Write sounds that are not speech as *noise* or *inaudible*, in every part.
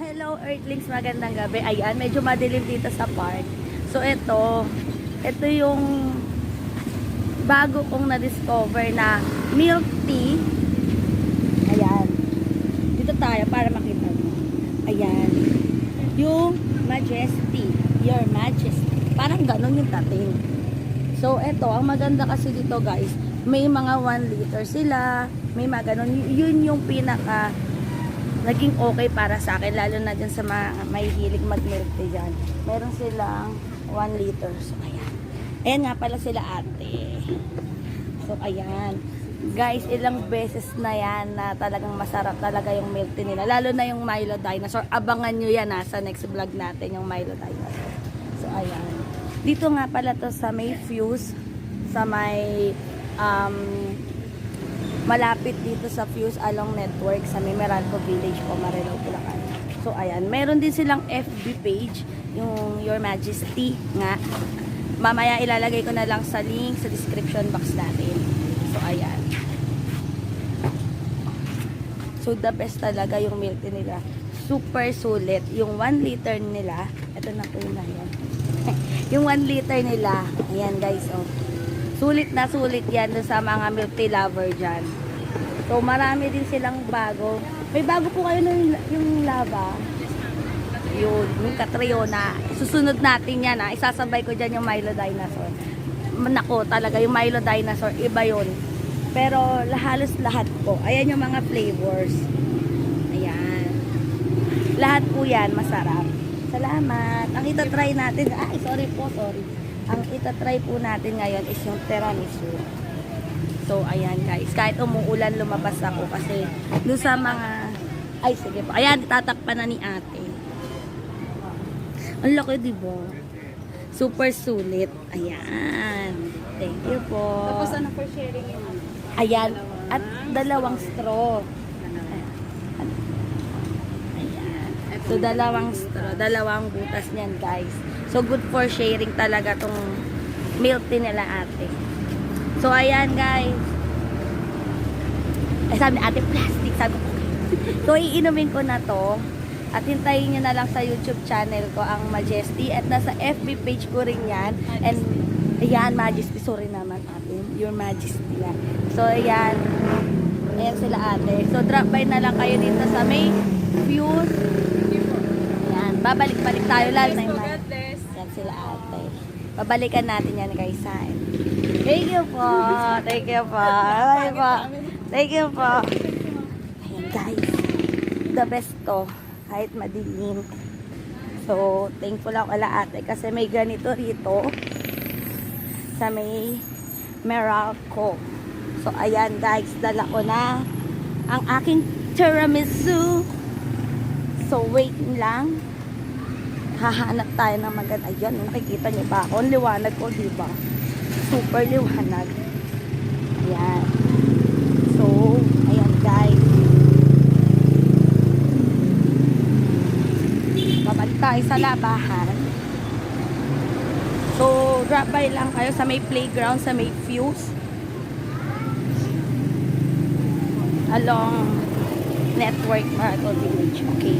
Hello Earthlings, magandang gabi. Ayan, medyo madilim dito sa park. So ito, ito yung bago kong na-discover na milk tea. Ayan. Dito tayo para makita mo. Ayan. Yung Majesty. Your Majesty. Parang ganun yung dating. So, ito, ang maganda kasi dito guys, may mga 1 liter sila, may mga ganun. Yun yung pinaka naging okay para sa akin, lalo na dyan sa mga may hilig mag-milk tea dyan. Meron silang 1 liter. So, ayan. Ayan nga pala sila ate. So, ayan. Guys, ilang beses na yan na talagang masarap talaga yung milk tea nila. Lalo na yung Milo Dinosaur. Abangan nyo yan ha, sa next vlog natin, yung Milo Dinosaur. So, ayan. Dito nga pala to sa may Fuse, sa may um, malapit dito sa Fuse Along Network sa may Meralco Village po, Marilao, Bulacan. So, ayan. Meron din silang FB page, yung Your Majesty nga. Mamaya ilalagay ko na lang sa link sa description box natin. So, ayan. So, the best talaga yung milk nila. Super sulit. Yung 1 liter nila, ito na po yun yan. yung *laughs* 1 liter nila, ayan guys, oh. Sulit na sulit yan sa mga tea lover dyan. So, marami din silang bago. May bago po kayo ng yung lava. Yun, yung Catriona. Susunod natin yan, ha. Isasabay ko dyan yung Milo Dinosaur. Nako, talaga, yung Milo Dinosaur, iba yun. Pero, halos lahat po. Ayan yung mga flavors. Ayan. Lahat po yan, masarap. Salamat. Ang itatry natin, ay, sorry po, sorry. Ang itatry po natin ngayon is yung tiramisu. So, ayan guys. Kahit umuulan, lumabas ako kasi doon sa mga... Ay, sige po. Ayan, tatakpan na ni ate. Ang laki, di ba? Super sulit. Ayan. Thank you po. Tapos ano for sharing yun? Ayan. At dalawang straw. Ayan. So, dalawang straw. Dalawang butas niyan, guys. So, good for sharing talaga tong milk tea nila ate. So, ayan, guys. Ay, sabi ni ate, plastic. Sabi ko. *laughs* So, iinumin ko na to. At hintayin nyo na lang sa YouTube channel ko ang Majesty. At nasa FB page ko rin yan. And, ayan, Majesty. Sorry naman, ate. Your Majesty yan. So, ayan. Ayan sila ate. So, drop by na lang kayo dito sa may Fuse. Ayan. Babalik-balik tayo lalo na mga- God bless. yan sila ate. Babalikan natin yan guys ha. Thank you po. Thank you po. Thank you po. Thank you po. Ayan guys. The best to. Kahit madilim. So, thankful ako ala ate kasi may ganito rito sa may Meralco. So, ayan guys. Dala ko na ang aking tiramisu. So, wait lang hahanap tayo ng maganda. Ayan, nakikita niyo ba? Ang liwanag ko, di ba? Super liwanag. Ayan. So, ayan guys. Babalik tayo sa labahan. So, drop by lang kayo sa may playground, sa may Fuse. Along Network Marathon Village. Okay.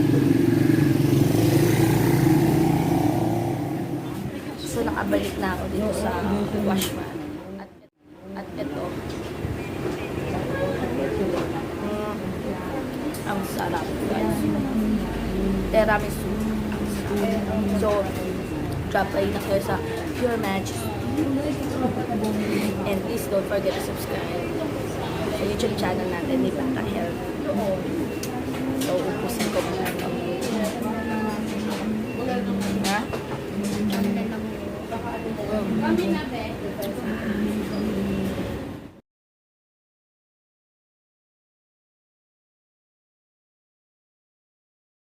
Nakabalik na ako dito sa washman. At, at ito. Mm, ang sarap, guys. Tiramisu. So, drop by na kayo sa Pure Majesty. And please don't forget to subscribe sa YouTube channel natin ni Bata Health.